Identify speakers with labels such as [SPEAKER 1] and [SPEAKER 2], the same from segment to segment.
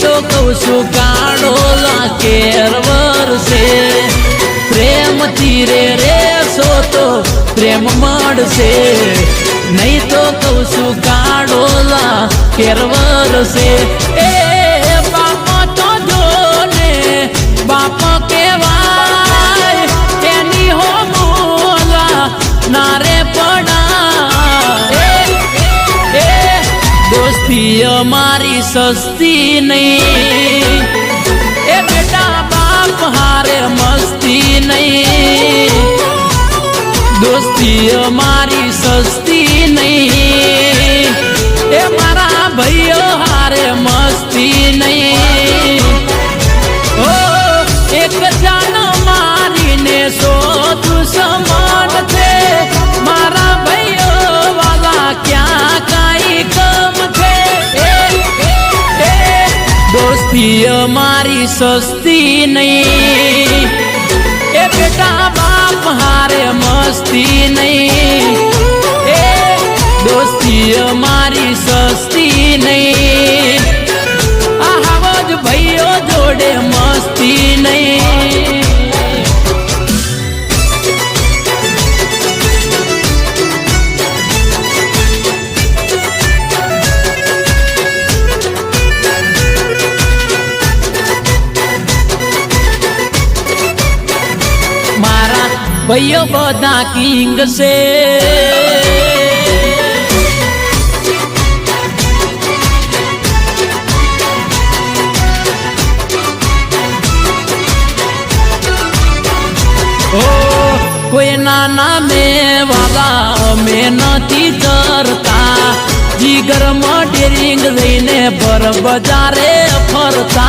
[SPEAKER 1] તો કહું છું કાળો લાકેર વરસે પ્રેમથી રે સો તો પ્રેમ મળશે નહીં તો કહું છું કાળો લાકેર વરસે એ બાપા તો જો ને બાપા કેવાય દોસ્તી મારી સસ્તી નહીં. એ બેટા બાપ હારે મસ્તી નહીં. દોસ્તી મારી સસ્તી નહીં. એ મારા ભાઈઓ હારે મસ્તી નહીં. ઓ, એક જાન મારીને સો ये मारी सस्ती नहीं। ए बेटा बाप, हारे मस्ती नहीं। ए दोस्ती मारी सस्ती नहीं। आवाज़ भैया जोड़े मस्ती नहीं। भैयो बदा किंग से। ओ, कोई नाना में वाला में मेहनती करता। जिगर में डेरिंग रहने पर बाजारे फरता।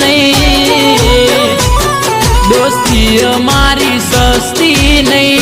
[SPEAKER 1] નહીં. દોસ્તી અમારી સસ્તી નહીં.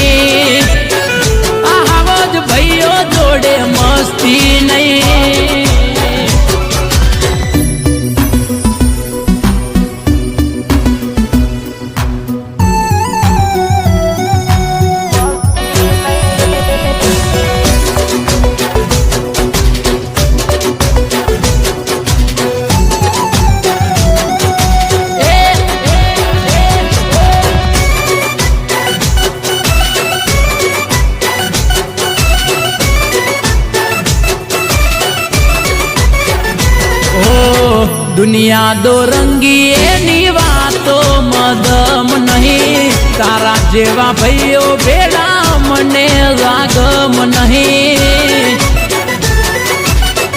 [SPEAKER 1] દુનિયા દો રંગી એની વાતો મદમ નહીં તારા જેવા ભાઈઓ ભેડા મને લાગમ નહીં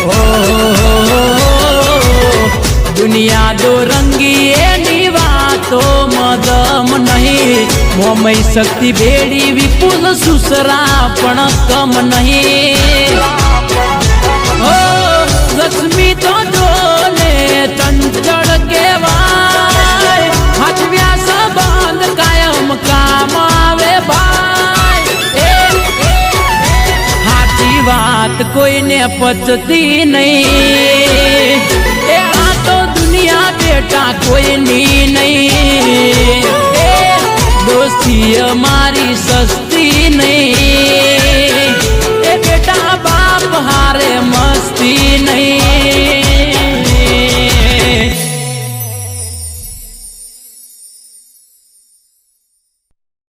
[SPEAKER 1] ઓ દુનિયા દો રંગી એની વાતો મદમ નહીં મોમય શક્તિ ભેડી વિપુલ સુસરા પણ કમ નહીં कोई ने पचती नहीं। आ तो दुनिया बेटा कोई नी नहीं। ए, दोस्ती हमारी सस्ती नहीं।